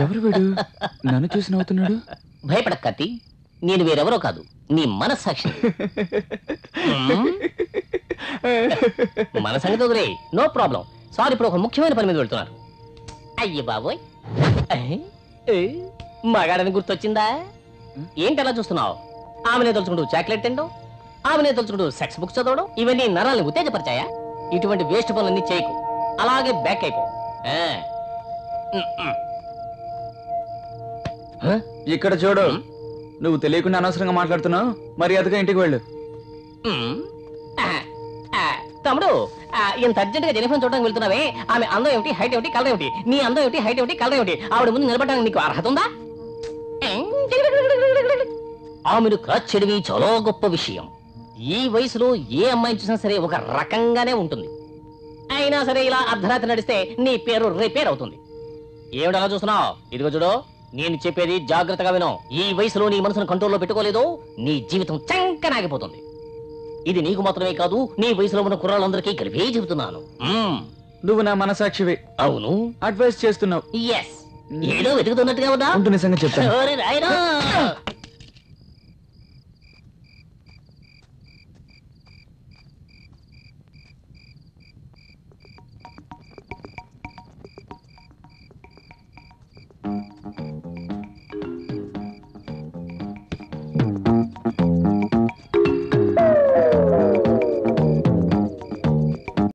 ఎవరు వీడు? నన్ను చూసి నవ్వుతున్నాడు? భయపడ కత్తి. నేను వేరెవరో కాదు. నీ మనస్సాక్షి? మన సంగతి వదిలే. No problem. సార్ ఇప్పుడు ఒక ముఖ్యమైన పని మీద వెళ్తున్నారు. అయ్యి బాబోయ్? మగాడని గుర్తొచ్చిందా? ఏంటి అలా చూస్తున్నావు? ఆమెనే తలుచుకుంటూ చాక్లెట్ తినడం ఆమెనే తలుచుకుంటూ సెక్స్ బుక్స్ చదవడం ఇవన్నీ నరాలను ఉత్తేజపరిచాయా? ఇటువంటి వేస్ట్ పనులన్నీ చేయకు. అలాగే బ్యాక్ అయిపో? ఇక్కడ చూడు. నువ్వు తెలియకుండా అనవసరంగా మాట్లాడుతున్నావు. మర్యాదగా ఇంటికి వెళ్ళు. తమ్ముడు ఇంత అర్జెంట్గా జెనిఫర్ చూడడానికి వెళ్తున్నావే. ఆమె అందం ఏమిటి? హైట్ ఏమిటి? కలర్ ఏమిటి? నీ అందం ఏమిటి? హైట్ ఏమిటి? కలర్ ఏమిటి? ఆవిడ ముందు నిలబడడానికి నీకు అర్హత ఉందా? ఆమెను క్రచ్చడివి చాలా గొప్ప విషయం. ఈ వయసులో ఏ అమ్మాయిని చూసినా సరే ఒక రకంగానే ఉంటుంది. అయినా సరే ఇలా అర్ధరాత్రి నడిస్తే నీ పేరు రిపేర్ అవుతుంది. ఏమిటి అలా చూస్తున్నావు? ఇదిగో చూడు నేను చెప్పేది జాగ్రత్తగా విను. ఈ వయసులో నీ మనసును కంట్రోల్లో పెట్టుకోలేదు నీ జీవితం చంకనాగిపోతుంది. ఇది నీకు మాత్రమే కాదు నీ వయసులో ఉన్న కుర్రాళ్ళందరికీ కలిపే చెబుతున్నాను. మ్మ్. నువ్వు నా మనసాక్షివి. అవును. అడ్వైస్ చేస్తున్నావు. ఎస్ ఏదో వెతుకుతున్నట్టుగా ఉంటు నిజంగా చెప్తాను. ఓరి.